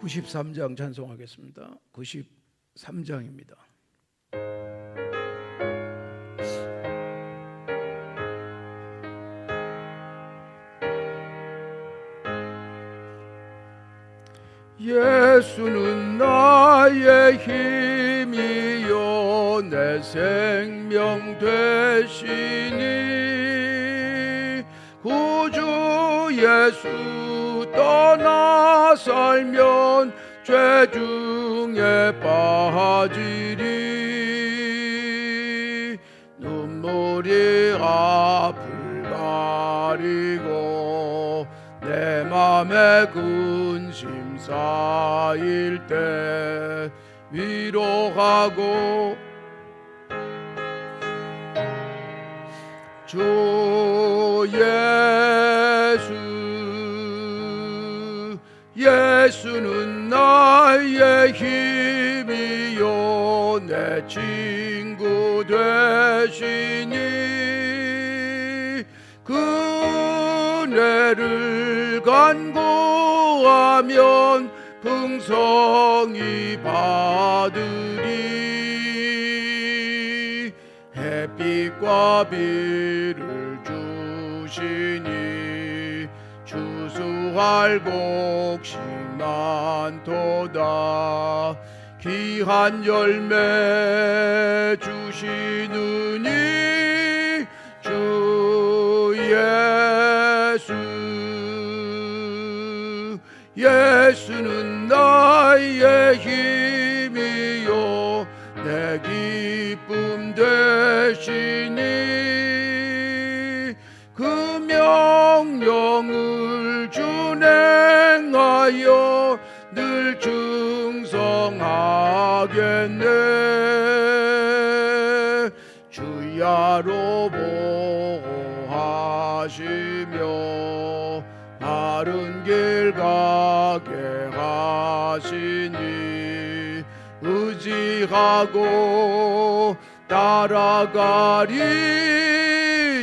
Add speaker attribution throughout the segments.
Speaker 1: 93장 찬송하겠습니다. 93장입니다. 예수는 나의 힘이요 내 생명 되시니 구주 예수 떠나 살면 죄 중에 빠지리. 눈물이 앞을 가리고 내 맘에 근심 쌓일 때 위로하고 주 예 예수는 나의 힘이요 내 친구 되시니. 그네를 간구하면 풍성히 받으리. 햇빛과 비를 주시니 추수할 곡식 많도다. 귀한 열매 주시느니 주 예수. 예수는 나의 힘이요. 내 기쁨 되시 하겠네. 주야로 보호하시며 바른 길 가게 하시니 의지하고 따라가리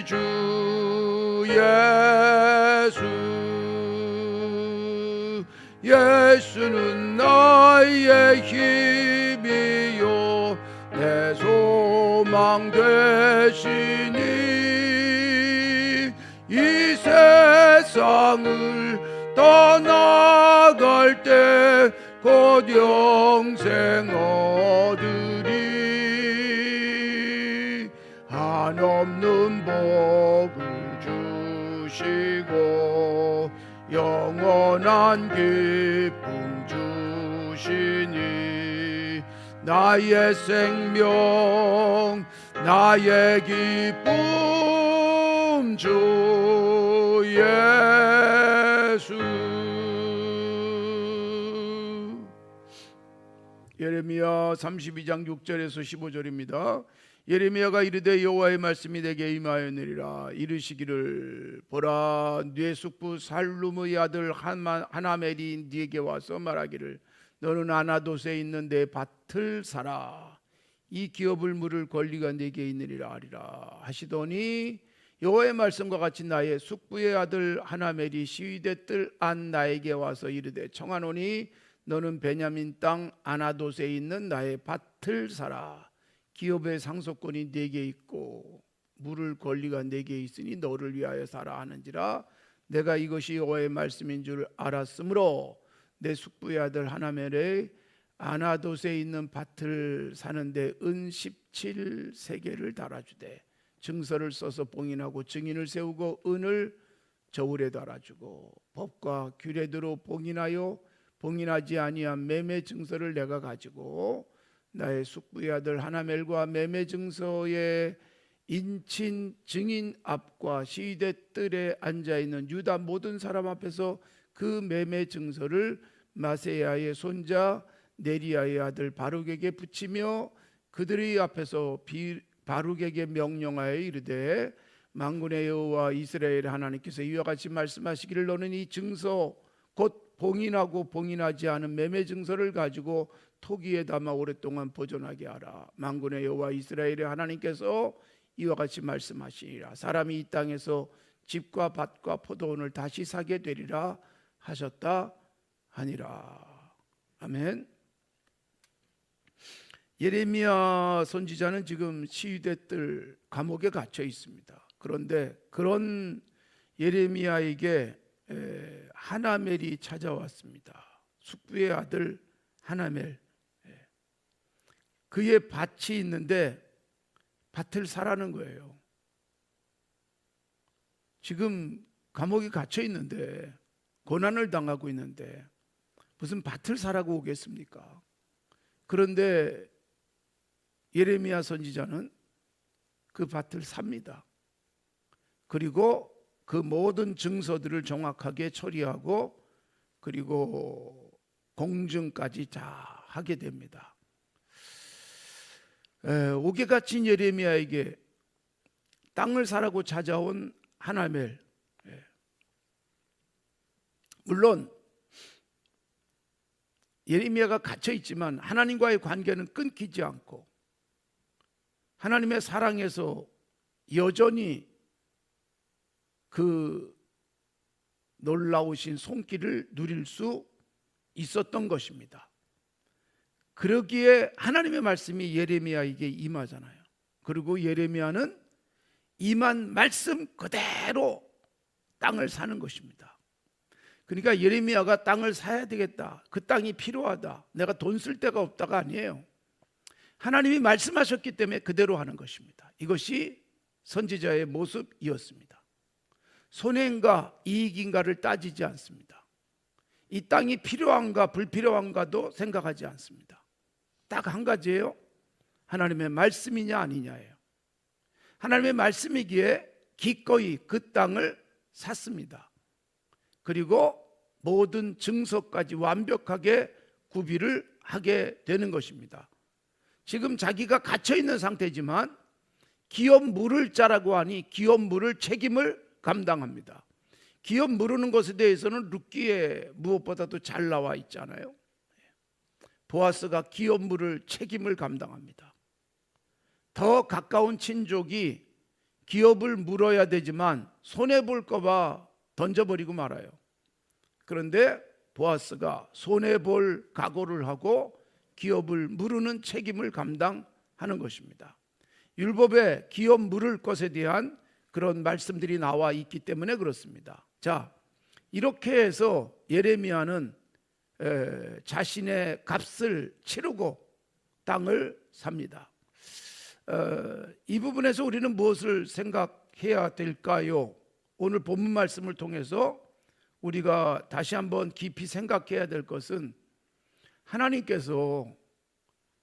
Speaker 1: 주 예수. 예수는 나의 힘이요 내 소망 되시니 이 세상을 떠나갈 때 곧 영생 얻으리. 한없는 복을 주시고 영원한 기쁨 주시니 나의 생명 나의 기쁨 주 예수 예레미야 32장 6절에서 15절입니다. 예레미야가 이르되 여호와의 말씀이 내게 임하였느니라 이르시기를 보라 네 숙부 살룸의 아들 하나멜이 네게 와서 말하기를 너는 아나도스에 있는 내 밭을 사라. 이 기업을 물을 권리가 네게 있느니라 하리라 하시더니 여호와의 말씀과 같이 나의 숙부의 아들 하나멜이 시위대 뜰안 나에게 와서 이르되 청하노니 너는 베냐민 땅 아나도스에 있는 나의 밭을 사라. 기업의 상속권이 네게 있고 물을 권리가 네게 있으니 너를 위하여 사라 하는지라 내가 이것이 여호와의 말씀인 줄 알았으므로 내 숙부의 아들 하나멜의 아나도스에 있는 밭을 사는데 은 17세계를 달아주되 증서를 써서 봉인하고 증인을 세우고 은을 저울에 달아주고 법과 규례대로 봉인하여 봉인하지 아니한 매매 증서를 내가 가지고 나의 숙부의 아들 하나멜과 매매 증서의 인친 증인 앞과 시대 뜰에 앉아 있는 유다 모든 사람 앞에서 그 매매 증서를 마세야의 손자 네리야의 아들 바룩에게 붙이며 그들의 앞에서 비, 바룩에게 명령하여 이르되 만군의 여호와 이스라엘 하나님께서 이와 같이 말씀하시기를 너는 이 증서 곧 봉인하고 봉인하지 않은 매매 증서를 가지고 토기에 담아 오랫동안 보존하게 하라. 만군의 여호와 이스라엘의 하나님께서 이와 같이 말씀하시니라. 사람이 이 땅에서 집과 밭과 포도원을 다시 사게 되리라 하셨다 하니라. 아멘. 예레미야 선지자는 지금 시위대들 감옥에 갇혀 있습니다. 그런데 그런 예레미야에게 에, 하나멜이 찾아왔습니다. 숙부의 아들 하나멜. 예. 그의 밭이 있는데 밭을 사라는 거예요. 지금 감옥에 갇혀 있는데 고난을 당하고 있는데 무슨 밭을 사라고 오겠습니까? 그런데 예레미야 선지자는 그 밭을 삽니다. 그리고 그 모든 증서들을 정확하게 처리하고 그리고 공증까지 다 하게 됩니다. 에, 옥에 갇힌 예레미야에게 땅을 사라고 찾아온 하나멜. 예. 물론 예레미야가 갇혀 있지만 하나님과의 관계는 끊기지 않고 하나님의 사랑에서 여전히 그 놀라우신 손길을 누릴 수 있었던 것입니다. 그러기에 하나님의 말씀이 예레미야에게 임하잖아요. 그리고 예레미야는 임한 말씀 그대로 땅을 사는 것입니다. 그러니까 예레미야가 땅을 사야 되겠다. 그 땅이 필요하다. 내가 돈 쓸 데가 없다가 아니에요. 하나님이 말씀하셨기 때문에 그대로 하는 것입니다. 이것이 선지자의 모습이었습니다. 손해인가 이익인가를 따지지 않습니다. 이 땅이 필요한가 불필요한가도 생각하지 않습니다. 딱 한 가지예요. 하나님의 말씀이냐 아니냐예요. 하나님의 말씀이기에 기꺼이 그 땅을 샀습니다. 그리고 모든 증서까지 완벽하게 구비를 하게 되는 것입니다. 지금 자기가 갇혀 있는 상태지만 기업 물을 자라고 하니 기업 물을 책임을 감당합니다. 기업 물으는 것에 대해서는 룻기에 무엇보다도 잘 나와 있잖아요. 보아스가 기업 물을 책임을 감당합니다. 더 가까운 친족이 기업을 물어야 되지만 손해 볼까봐 던져버리고 말아요. 그런데 보아스가 손해 볼 각오를 하고 기업을 물으는 책임을 감당하는 것입니다. 율법에 기업 물을 것에 대한 그런 말씀들이 나와 있기 때문에 그렇습니다. 자, 이렇게 해서 예레미야는 에, 자신의 값을 치르고 땅을 삽니다. 어, 이 부분에서 우리는 무엇을 생각해야 될까요? 오늘 본문 말씀을 통해서 우리가 다시 한번 깊이 생각해야 될 것은 하나님께서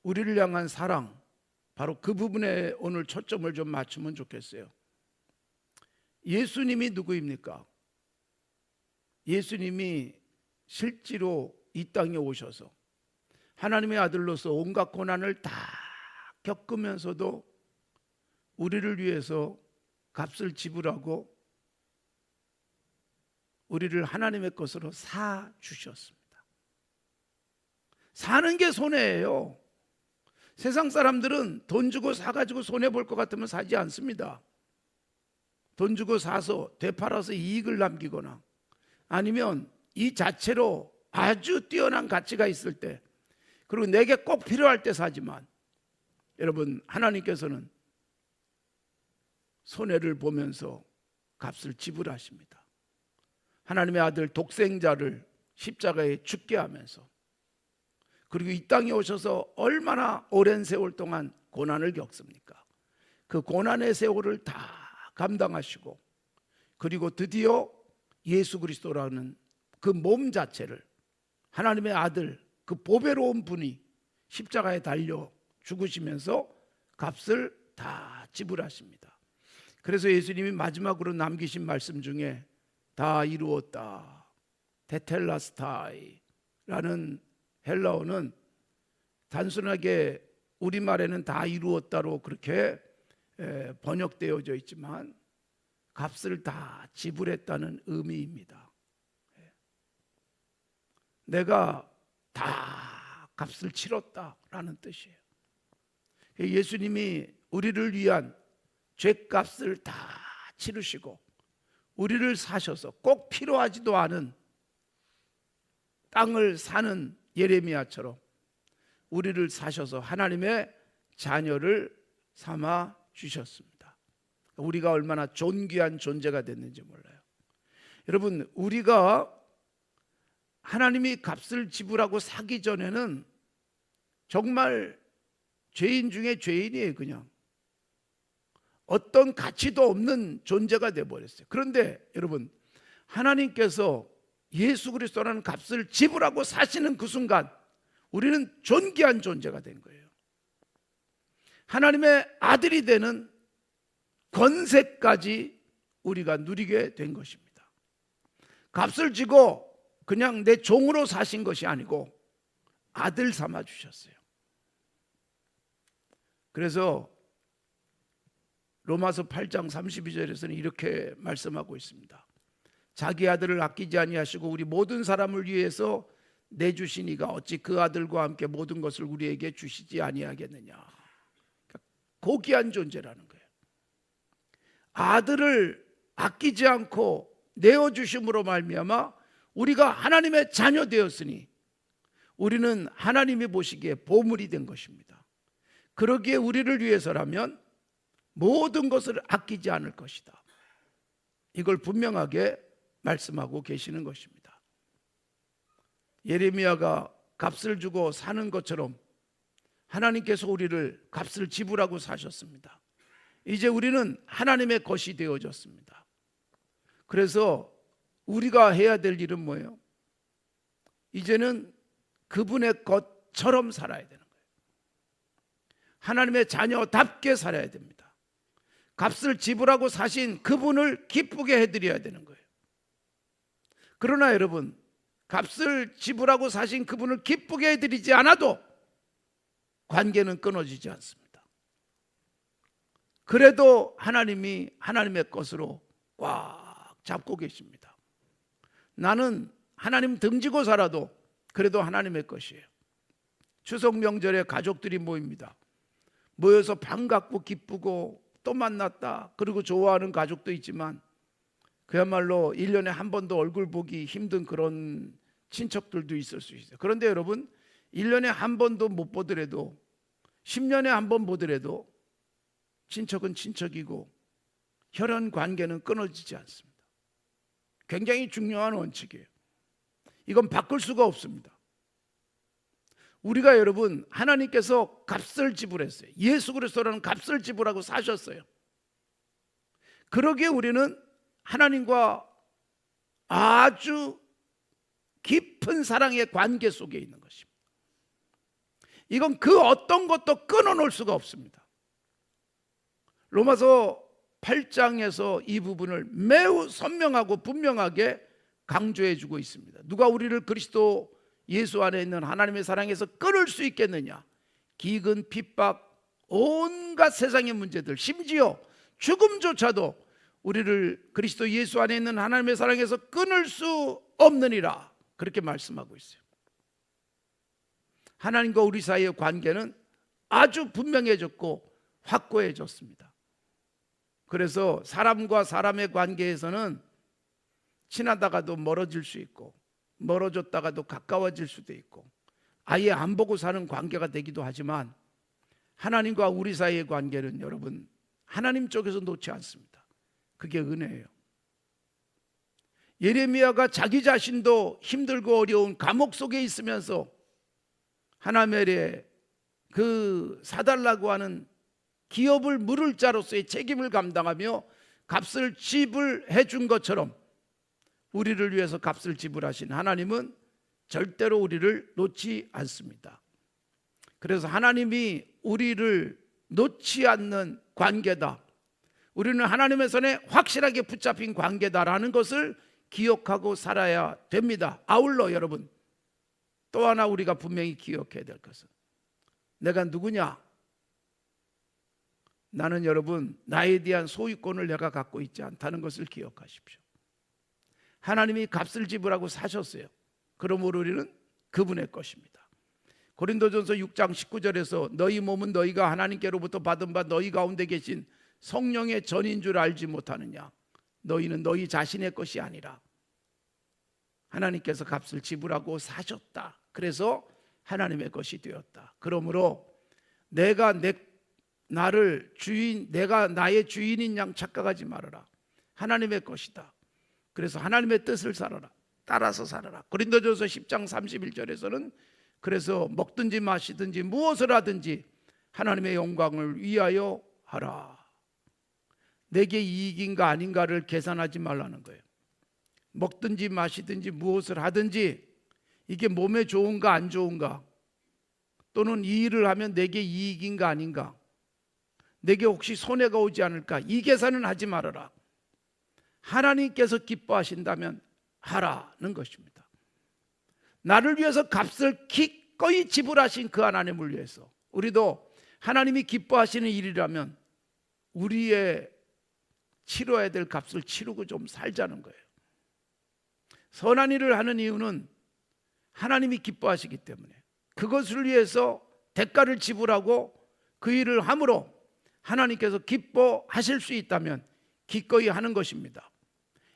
Speaker 1: 우리를 향한 사랑, 바로 그 부분에 오늘 초점을 좀 맞추면 좋겠어요. 예수님이 누구입니까? 예수님이 실제로 이 땅에 오셔서 하나님의 아들로서 온갖 고난을 다 겪으면서도 우리를 위해서 값을 지불하고 우리를 하나님의 것으로 사 주셨습니다. 사는 게 손해예요. 세상 사람들은 돈 주고 사 가지고 손해 볼 것 같으면 사지 않습니다. 돈 주고 사서 되팔아서 이익을 남기거나 아니면 이 자체로 아주 뛰어난 가치가 있을 때 그리고 내게 꼭 필요할 때 사지만 여러분 하나님께서는 손해를 보면서 값을 지불하십니다. 하나님의 아들 독생자를 십자가에 죽게 하면서 그리고 이 땅에 오셔서 얼마나 오랜 세월 동안 고난을 겪습니까? 그 고난의 세월을 다 감당하시고 그리고 드디어 예수 그리스도라는 그 몸 자체를 하나님의 아들 그 보배로운 분이 십자가에 달려 죽으시면서 값을 다 지불하십니다. 그래서 예수님이 마지막으로 남기신 말씀 중에 다 이루었다. 테텔라스타이라는 헬라어는 단순하게 우리말에는 다 이루었다로 그렇게 번역되어져 있지만 값을 다 지불했다는 의미입니다. 내가 다 값을 치렀다라는 뜻이에요. 예수님이 우리를 위한 죄값을 다 치르시고 우리를 사셔서 꼭 필요하지도 않은 땅을 사는 예레미야처럼 우리를 사셔서 하나님의 자녀를 삼아 주셨습니다. 우리가 얼마나 존귀한 존재가 됐는지 몰라요. 여러분, 우리가 하나님이 값을 지불하고 사기 전에는 정말 죄인 중에 죄인이에요, 그냥. 어떤 가치도 없는 존재가 돼 버렸어요. 그런데 여러분, 하나님께서 예수 그리스도라는 값을 지불하고 사시는 그 순간 우리는 존귀한 존재가 된 거예요. 하나님의 아들이 되는 권세까지 우리가 누리게 된 것입니다. 값을 지고 그냥 내 종으로 사신 것이 아니고 아들 삼아 주셨어요. 그래서 로마서 8장 32절에서는 이렇게 말씀하고 있습니다. 자기 아들을 아끼지 아니하시고 우리 모든 사람을 위해서 내주시니가 어찌 그 아들과 함께 모든 것을 우리에게 주시지 아니하겠느냐. 그러니까 고귀한 존재라는 거예요. 아들을 아끼지 않고 내어 주심으로 말미암아 우리가 하나님의 자녀 되었으니 우리는 하나님이 보시기에 보물이 된 것입니다. 그러기에 우리를 위해서라면 모든 것을 아끼지 않을 것이다. 이걸 분명하게 말씀하고 계시는 것입니다. 예레미야가 값을 주고 사는 것처럼 하나님께서 우리를 값을 지불하고 사셨습니다. 이제 우리는 하나님의 것이 되어졌습니다. 그래서 우리가 해야 될 일은 뭐예요? 이제는 그분의 것처럼 살아야 되는 거예요. 하나님의 자녀답게 살아야 됩니다. 값을 지불하고 사신 그분을 기쁘게 해드려야 되는 거예요. 그러나 여러분, 값을 지불하고 사신 그분을 기쁘게 해드리지 않아도 관계는 끊어지지 않습니다. 그래도 하나님이 하나님의 것으로 꽉 잡고 계십니다. 나는 하나님 등지고 살아도 그래도 하나님의 것이에요. 추석 명절에 가족들이 모입니다. 모여서 반갑고 기쁘고 또 만났다. 그리고 좋아하는 가족도 있지만 그야말로 1년에 한 번도 얼굴 보기 힘든 그런 친척들도 있을 수 있어요. 그런데 여러분, 1년에 한 번도 못 보더라도 10년에 한 번 보더라도 친척은 친척이고 혈연 관계는 끊어지지 않습니다. 굉장히 중요한 원칙이에요. 이건 바꿀 수가 없습니다. 우리가 여러분 하나님께서 값을 지불했어요. 예수 그리스도라는 값을 지불하고 사셨어요. 그러기에 우리는 하나님과 아주 깊은 사랑의 관계 속에 있는 것입니다. 이건 그 어떤 것도 끊어놓을 수가 없습니다. 로마서 8장에서 이 부분을 매우 선명하고 분명하게 강조해 주고 있습니다. 누가 우리를 그리스도 예수 안에 있는 하나님의 사랑에서 끊을 수 있겠느냐? 기근, 핍박, 온갖 세상의 문제들, 심지어 죽음조차도 우리를 그리스도 예수 안에 있는 하나님의 사랑에서 끊을 수 없느니라. 그렇게 말씀하고 있어요. 하나님과 우리 사이의 관계는 아주 분명해졌고 확고해졌습니다. 그래서 사람과 사람의 관계에서는 친하다가도 멀어질 수 있고 멀어졌다가도 가까워질 수도 있고 아예 안 보고 사는 관계가 되기도 하지만 하나님과 우리 사이의 관계는 여러분 하나님 쪽에서 놓지 않습니다. 그게 은혜예요. 예레미야가 자기 자신도 힘들고 어려운 감옥 속에 있으면서 하나멜의 그 사달라고 하는 기업을 물을 자로서의 책임을 감당하며 값을 지불해 준 것처럼 우리를 위해서 값을 지불하신 하나님은 절대로 우리를 놓지 않습니다. 그래서 하나님이 우리를 놓지 않는 관계다. 우리는 하나님의 손에 확실하게 붙잡힌 관계다라는 것을 기억하고 살아야 됩니다. 아울러 여러분 또 하나 우리가 분명히 기억해야 될 것은 내가 누구냐? 나는 여러분 나에 대한 소유권을 내가 갖고 있지 않다는 것을 기억하십시오. 하나님이 값을 지불하고 사셨어요. 그러므로 우리는 그분의 것입니다. 고린도전서 6장 19절에서 너희 몸은 너희가 하나님께로부터 받은 바 너희 가운데 계신 성령의 전인 줄 알지 못하느냐? 너희는 너희 자신의 것이 아니라 하나님께서 값을 지불하고 사셨다. 그래서 하나님의 것이 되었다. 그러므로 내가 내 나를 주인 내가 나의 주인인 양 착각하지 말아라. 하나님의 것이다. 그래서 하나님의 뜻을 살아라. 따라서 살아라. 고린도전서 10장 31절에서는 그래서 먹든지 마시든지 무엇을 하든지 하나님의 영광을 위하여 하라. 내게 이익인가 아닌가를 계산하지 말라는 거예요. 먹든지 마시든지 무엇을 하든지 이게 몸에 좋은가 안 좋은가 또는 이 일을 하면 내게 이익인가 아닌가 내게 혹시 손해가 오지 않을까 이 계산은 하지 말아라. 하나님께서 기뻐하신다면 하라는 것입니다. 나를 위해서 값을 기꺼이 지불하신 그 하나님을 위해서 우리도 하나님이 기뻐하시는 일이라면 우리의 치러야 될 값을 치르고 좀 살자는 거예요. 선한 일을 하는 이유는 하나님이 기뻐하시기 때문에 그것을 위해서 대가를 지불하고 그 일을 함으로 하나님께서 기뻐하실 수 있다면 기꺼이 하는 것입니다.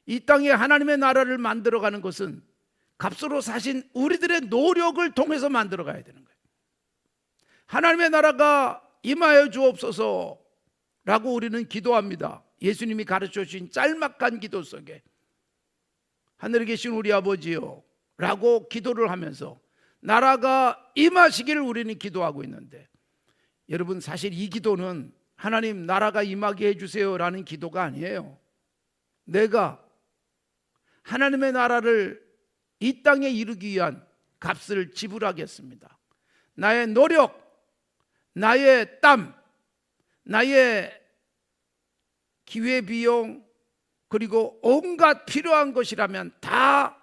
Speaker 1: 이 땅에 하나님의 나라를 만들어가는 것은 값으로 사신 우리들의 노력을 통해서 만들어 가야 되는 거예요. 하나님의 나라가 임하여 주옵소서라고 우리는 기도합니다. 예수님이 가르쳐 주신 짤막한 기도 속에 하늘에 계신 우리 아버지요 라고 기도를 하면서 나라가 임하시기를 우리는 기도하고 있는데 여러분 사실 이 기도는 하나님 나라가 임하게 해주세요라는 기도가 아니에요. 내가 하나님의 나라를 이 땅에 이루기 위한 값을 지불하겠습니다. 나의 노력, 나의 땀, 나의 기회 비용, 그리고 온갖 필요한 것이라면 다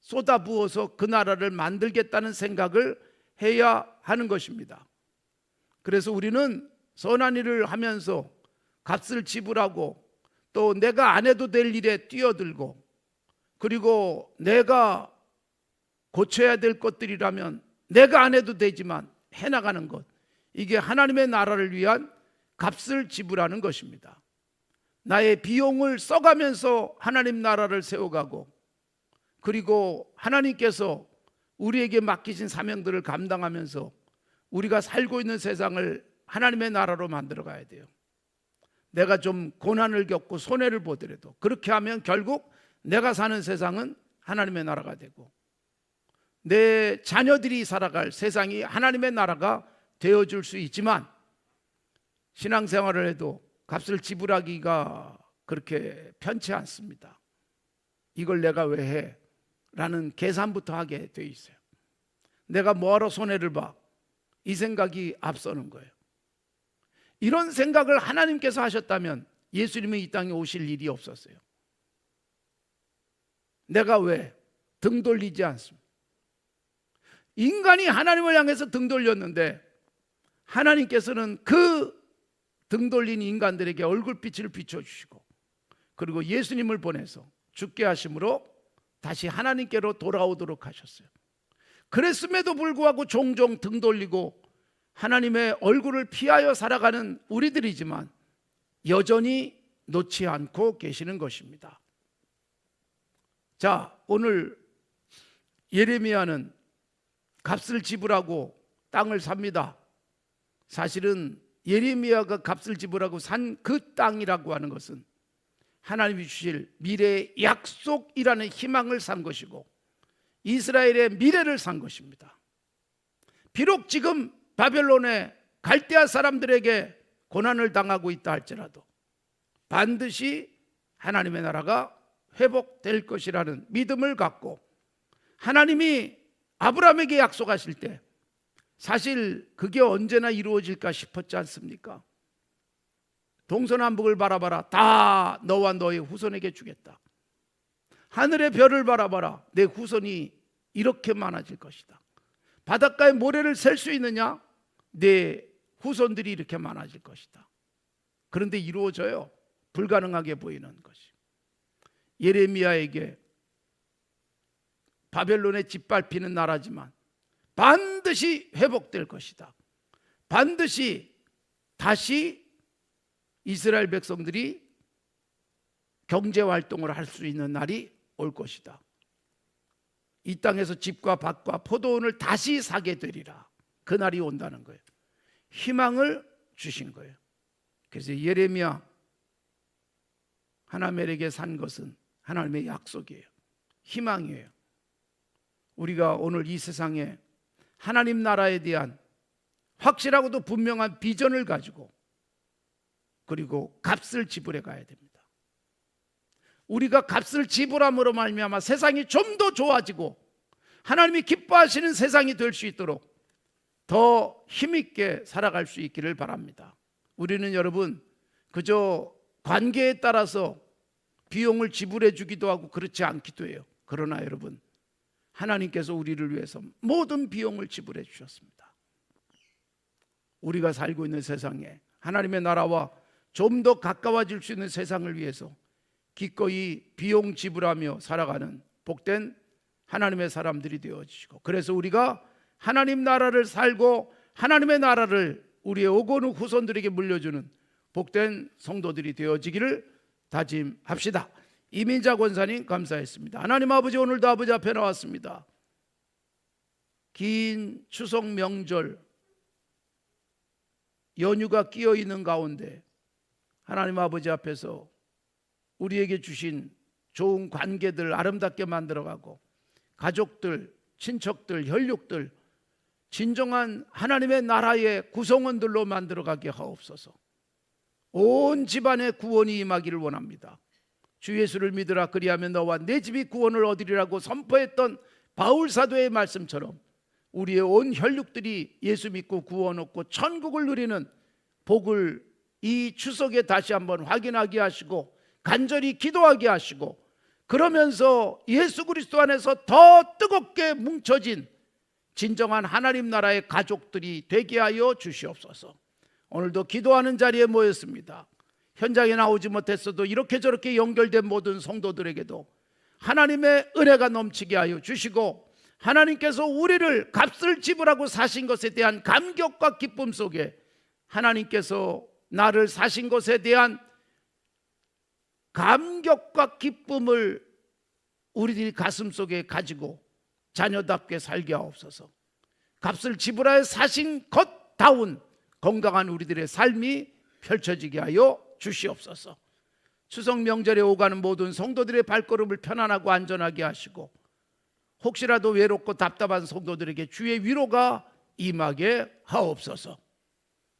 Speaker 1: 쏟아부어서 그 나라를 만들겠다는 생각을 해야 하는 것입니다. 그래서 우리는 선한 일을 하면서 값을 지불하고 또 내가 안 해도 될 일에 뛰어들고 그리고 내가 고쳐야 될 것들이라면 내가 안 해도 되지만 해나가는 것 이게 하나님의 나라를 위한 값을 지불하는 것입니다. 나의 비용을 써가면서 하나님 나라를 세워가고 그리고 하나님께서 우리에게 맡기신 사명들을 감당하면서 우리가 살고 있는 세상을 하나님의 나라로 만들어 가야 돼요. 내가 좀 고난을 겪고 손해를 보더라도 그렇게 하면 결국 내가 사는 세상은 하나님의 나라가 되고 내 자녀들이 살아갈 세상이 하나님의 나라가 되어 줄 수 있지만 신앙생활을 해도 값을 지불하기가 그렇게 편치 않습니다. 이걸 내가 왜 해? 라는 계산부터 하게 돼 있어요. 내가 뭐하러 손해를 봐? 이 생각이 앞서는 거예요. 이런 생각을 하나님께서 하셨다면 예수님이 이 땅에 오실 일이 없었어요. 내가 왜 등 돌리지 않습니다. 인간이 하나님을 향해서 등 돌렸는데 하나님께서는 그 등 돌린 인간들에게 얼굴빛을 비춰주시고 그리고 예수님을 보내서 죽게 하심으로 다시 하나님께로 돌아오도록 하셨어요. 그랬음에도 불구하고 종종 등 돌리고 하나님의 얼굴을 피하여 살아가는 우리들이지만 여전히 놓지 않고 계시는 것입니다. 자, 오늘 예레미야는 값을 지불하고 땅을 삽니다. 사실은 예레미야가 값을 지불하고 산 그 땅이라고 하는 것은 하나님이 주실 미래의 약속이라는 희망을 산 것이고 이스라엘의 미래를 산 것입니다. 비록 지금 바벨론의 갈대아 사람들에게 고난을 당하고 있다 할지라도 반드시 하나님의 나라가 회복될 것이라는 믿음을 갖고 하나님이 아브라함에게 약속하실 때 사실 그게 언제나 이루어질까 싶었지 않습니까? 동서남북을 바라봐라. 다 너와 너의 후손에게 주겠다. 하늘의 별을 바라봐라. 내 후손이 이렇게 많아질 것이다. 바닷가에 모래를 셀 수 있느냐? 내 후손들이 이렇게 많아질 것이다. 그런데 이루어져요. 불가능하게 보이는 것이. 예레미야에게 바벨론에 짓밟히는 나라지만 반드시 회복될 것이다. 반드시 다시 이스라엘 백성들이 경제 활동을 할 수 있는 날이 올 것이다. 이 땅에서 집과 밭과 포도원을 다시 사게 되리라. 그 날이 온다는 거예요. 희망을 주신 거예요. 그래서 예레미야 하나멜에게 산 것은 하나님의 약속이에요. 희망이에요. 우리가 오늘 이 세상에 하나님 나라에 대한 확실하고도 분명한 비전을 가지고 그리고 값을 지불해 가야 됩니다. 우리가 값을 지불함으로 말미암아 세상이 좀 더 좋아지고 하나님이 기뻐하시는 세상이 될 수 있도록 더 힘있게 살아갈 수 있기를 바랍니다. 우리는 여러분 그저 관계에 따라서 비용을 지불해 주기도 하고 그렇지 않기도 해요. 그러나 여러분 하나님께서 우리를 위해서 모든 비용을 지불해 주셨습니다. 우리가 살고 있는 세상에 하나님의 나라와 좀 더 가까워질 수 있는 세상을 위해서 기꺼이 비용 지불하며 살아가는 복된 하나님의 사람들이 되어 주시고 그래서 우리가 하나님 나라를 살고 하나님의 나라를 우리의 오고 후 후손들에게 물려주는 복된 성도들이 되어지기를 다짐합시다. 이민자 권사님 감사했습니다. 하나님 아버지 오늘도 아버지 앞에 나왔습니다. 긴 추석 명절 연휴가 끼어 있는 가운데 하나님 아버지 앞에서 우리에게 주신 좋은 관계들 아름답게 만들어가고 가족들, 친척들, 혈육들 진정한 하나님의 나라의 구성원들로 만들어가게 하옵소서. 온 집안의 구원이 임하기를 원합니다. 주 예수를 믿으라 그리하면 너와 내 집이 구원을 얻으리라고 선포했던 바울 사도의 말씀처럼 우리의 온 혈육들이 예수 믿고 구원 얻고 천국을 누리는 복을 이 추석에 다시 한번 확인하게 하시고 간절히 기도하게 하시고 그러면서 예수 그리스도 안에서 더 뜨겁게 뭉쳐진 진정한 하나님 나라의 가족들이 되게 하여 주시옵소서. 오늘도 기도하는 자리에 모였습니다. 현장에 나오지 못했어도 이렇게 저렇게 연결된 모든 성도들에게도 하나님의 은혜가 넘치게 하여 주시고 하나님께서 우리를 값을 지불하고 사신 것에 대한 감격과 기쁨 속에 하나님께서 나를 사신 것에 대한 감격과 기쁨을 우리들이 가슴 속에 가지고 자녀답게 살게 하옵소서. 값을 지불하여 사신 것다운 건강한 우리들의 삶이 펼쳐지게 하여 주시옵소서. 추석 명절에 오가는 모든 성도들의 발걸음을 편안하고 안전하게 하시고 혹시라도 외롭고 답답한 성도들에게 주의 위로가 임하게 하옵소서.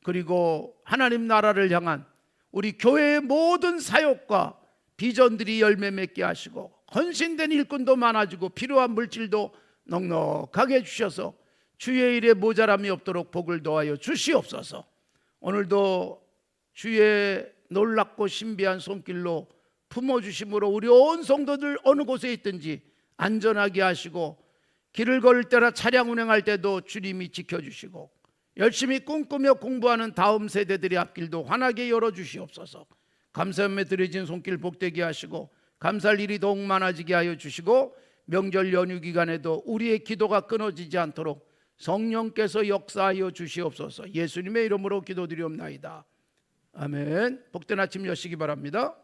Speaker 1: 그리고 하나님 나라를 향한 우리 교회의 모든 사역과 비전들이 열매 맺게 하시고 헌신된 일꾼도 많아지고 필요한 물질도 넉넉하게 주셔서 주의 일에 모자람이 없도록 복을 더하여 주시옵소서. 오늘도 주의 놀랍고 신비한 손길로 품어 주심으로 우리 온 성도들 어느 곳에 있든지 안전하게 하시고 길을 걸을 때나 차량 운행할 때도 주님이 지켜 주시고 열심히 꿈꾸며 공부하는 다음 세대들의 앞길도 환하게 열어 주시옵소서. 감사함에 드려진 손길 복되게 하시고 감사할 일이 더욱 많아지게 하여 주시고 명절 연휴 기간에도 우리의 기도가 끊어지지 않도록 성령께서 역사하여 주시옵소서. 예수님의 이름으로 기도드리옵나이다. 아멘. 복된 아침 여시기 바랍니다.